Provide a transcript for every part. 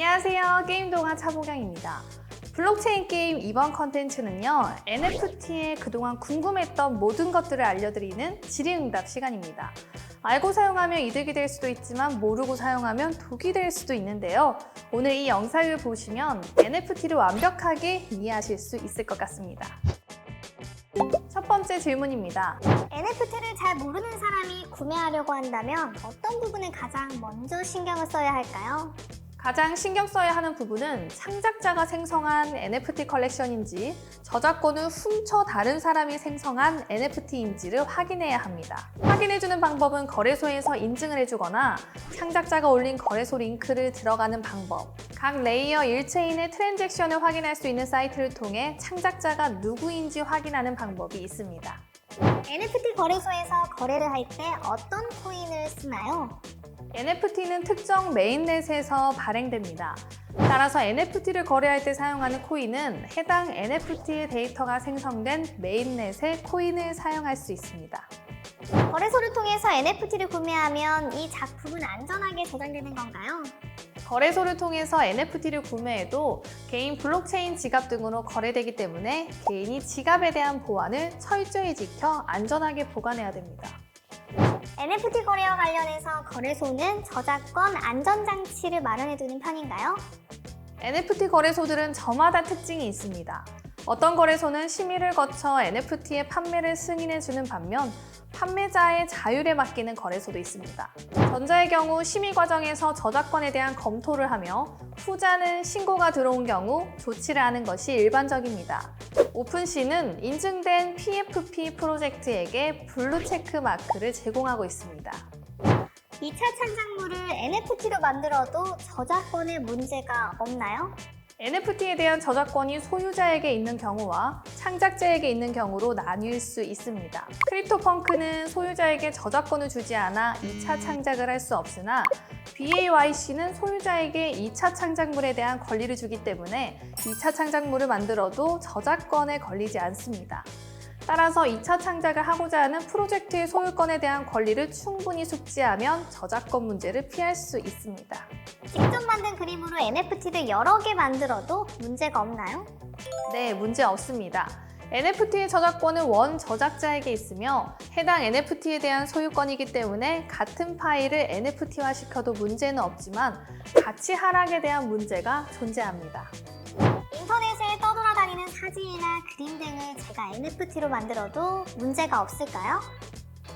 안녕하세요. 게임동화 차보경입니다. 블록체인 게임 이번 컨텐츠는요, NFT에 그동안 궁금했던 모든 것들을 알려드리는 질의응답 시간입니다. 알고 사용하면 이득이 될 수도 있지만 모르고 사용하면 독이 될 수도 있는데요. 오늘 이 영상을 보시면 NFT를 완벽하게 이해하실 수 있을 것 같습니다. 첫 번째 질문입니다. NFT를 잘 모르는 사람이 구매하려고 한다면 어떤 부분에 가장 먼저 신경을 써야 할까요? 가장 신경 써야 하는 부분은 창작자가 생성한 NFT 컬렉션인지 저작권을 훔쳐 다른 사람이 생성한 NFT인지를 확인해야 합니다. 확인해주는 방법은 거래소에서 인증을 해주거나 창작자가 올린 거래소 링크를 들어가는 방법, 각 레이어 일체인의 트랜잭션을 확인할 수 있는 사이트를 통해 창작자가 누구인지 확인하는 방법이 있습니다. NFT 거래소에서 거래를 할 때 어떤 코인을 쓰나요? NFT는 특정 메인넷에서 발행됩니다. 따라서 NFT를 거래할 때 사용하는 코인은 해당 NFT의 데이터가 생성된 메인넷의 코인을 사용할 수 있습니다. 거래소를 통해서 NFT를 구매하면 이 작품은 안전하게 저장되는 건가요? 거래소를 통해서 NFT를 구매해도 개인 블록체인 지갑 등으로 거래되기 때문에 개인이 지갑에 대한 보안을 철저히 지켜 안전하게 보관해야 됩니다. NFT 거래와 관련해서 거래소는 저작권 안전장치를 마련해두는 편인가요? NFT 거래소들은 저마다 특징이 있습니다. 어떤 거래소는 심의를 거쳐 NFT의 판매를 승인해주는 반면 판매자의 자율에 맡기는 거래소도 있습니다. 전자의 경우 심의 과정에서 저작권에 대한 검토를 하며 후자는 신고가 들어온 경우 조치를 하는 것이 일반적입니다. 오픈시는 인증된 PFP 프로젝트에게 블루 체크 마크를 제공하고 있습니다. 2차 창작물을 NFT로 만들어도 저작권에 문제가 없나요? NFT에 대한 저작권이 소유자에게 있는 경우와 창작자에게 있는 경우로 나뉠 수 있습니다. 크립토펑크는 소유자에게 저작권을 주지 않아 2차 창작을 할 수 없으나 BAYC는 소유자에게 2차 창작물에 대한 권리를 주기 때문에 2차 창작물을 만들어도 저작권에 걸리지 않습니다. 따라서 2차 창작을 하고자 하는 프로젝트의 소유권에 대한 권리를 충분히 숙지하면 저작권 문제를 피할 수 있습니다. 직접 만든 그림으로 NFT를 여러 개 만들어도 문제가 없나요? 네, 문제 없습니다. NFT의 저작권은 원 저작자에게 있으며 해당 NFT에 대한 소유권이기 때문에 같은 파일을 NFT화 시켜도 문제는 없지만 가치 하락에 대한 문제가 존재합니다. 사진이나 그림 등을 제가 NFT로 만들어도 문제가 없을까요?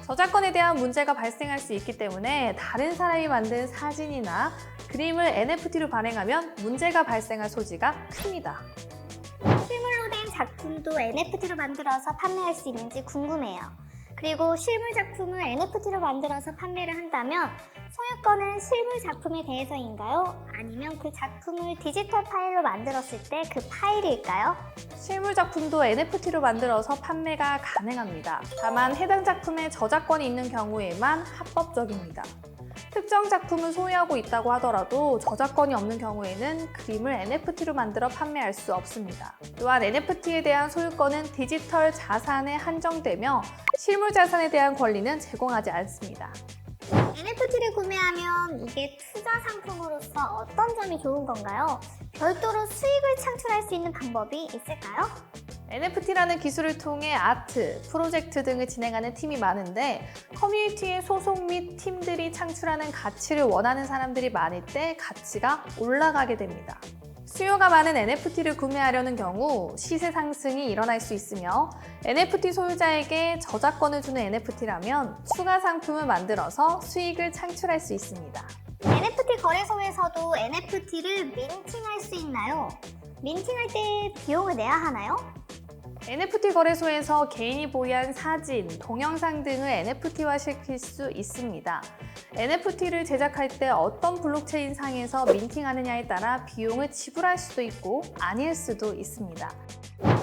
저작권에 대한 문제가 발생할 수 있기 때문에 다른 사람이 만든 사진이나 그림을 NFT로 발행하면 문제가 발생할 소지가 큽니다. 실물로 된 작품도 NFT로 만들어서 판매할 수 있는지 궁금해요. 그리고 실물 작품을 NFT로 만들어서 판매를 한다면 소유권은 실물 작품에 대해서인가요? 아니면 그 작품을 디지털 파일로 만들었을 때 그 파일일까요? 실물 작품도 NFT로 만들어서 판매가 가능합니다. 다만 해당 작품에 저작권이 있는 경우에만 합법적입니다. 특정 작품을 소유하고 있다고 하더라도 저작권이 없는 경우에는 그림을 NFT로 만들어 판매할 수 없습니다. 또한 NFT에 대한 소유권은 디지털 자산에 한정되며 실물 자산에 대한 권리는 제공하지 않습니다. NFT를 구매하면 이게 투자 상품으로서 어떤 점이 좋은 건가요? 별도로 수익을 창출할 수 있는 방법이 있을까요? NFT라는 기술을 통해 아트, 프로젝트 등을 진행하는 팀이 많은데 커뮤니티의 소속 및 팀들이 창출하는 가치를 원하는 사람들이 많을 때 가치가 올라가게 됩니다. 수요가 많은 NFT를 구매하려는 경우 시세 상승이 일어날 수 있으며 NFT 소유자에게 저작권을 주는 NFT라면 추가 상품을 만들어서 수익을 창출할 수 있습니다. NFT 거래소에서도 NFT를 민팅할 수 있나요? 민팅할 때 비용을 내야 하나요? NFT 거래소에서 개인이 보유한 사진, 동영상 등을 NFT화 시킬 수 있습니다. NFT를 제작할 때 어떤 블록체인 상에서 민팅하느냐에 따라 비용을 지불할 수도 있고 아닐 수도 있습니다.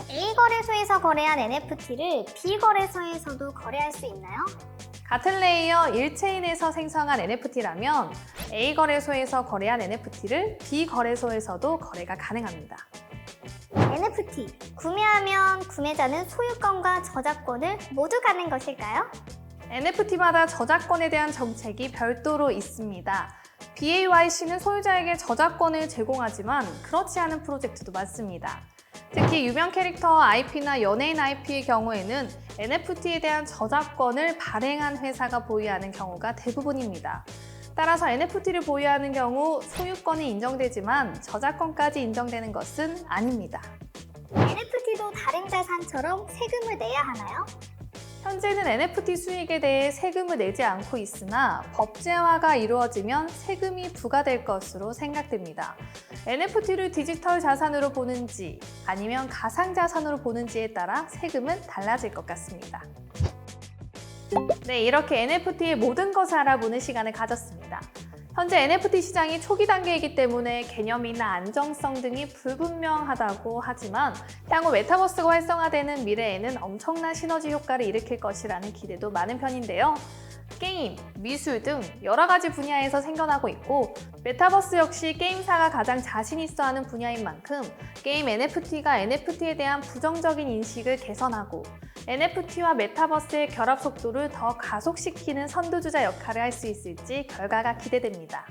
A 거래소에서 거래한 NFT를 B 거래소에서도 거래할 수 있나요? 같은 레이어 일체인에서 생성한 NFT라면 A 거래소에서 거래한 NFT를 B 거래소에서도 거래가 가능합니다. NFT 구매하면 구매자는 소유권과 저작권을 모두 갖는 것일까요? NFT마다 저작권에 대한 정책이 별도로 있습니다. BAYC는 소유자에게 저작권을 제공하지만 그렇지 않은 프로젝트도 많습니다. 특히 유명 캐릭터 IP나 연예인 IP의 경우에는 NFT에 대한 저작권을 발행한 회사가 보유하는 경우가 대부분입니다. 따라서 NFT를 보유하는 경우 소유권이 인정되지만 저작권까지 인정되는 것은 아닙니다. NFT도 다른 자산처럼 세금을 내야 하나요? 현재는 NFT 수익에 대해 세금을 내지 않고 있으나 법제화가 이루어지면 세금이 부과될 것으로 생각됩니다. NFT를 디지털 자산으로 보는지 아니면 가상 자산으로 보는지에 따라 세금은 달라질 것 같습니다. 네, 이렇게 NFT의 모든 것을 알아보는 시간을 가졌습니다. 현재 NFT 시장이 초기 단계이기 때문에 개념이나 안정성 등이 불분명하다고 하지만 향후 메타버스가 활성화되는 미래에는 엄청난 시너지 효과를 일으킬 것이라는 기대도 많은 편인데요. 게임, 미술 등 여러 가지 분야에서 생겨나고 있고 메타버스 역시 게임사가 가장 자신 있어 하는 분야인 만큼 게임 NFT가 NFT에 대한 부정적인 인식을 개선하고 NFT와 메타버스의 결합 속도를 더 가속시키는 선두주자 역할을 할 수 있을지 결과가 기대됩 니다.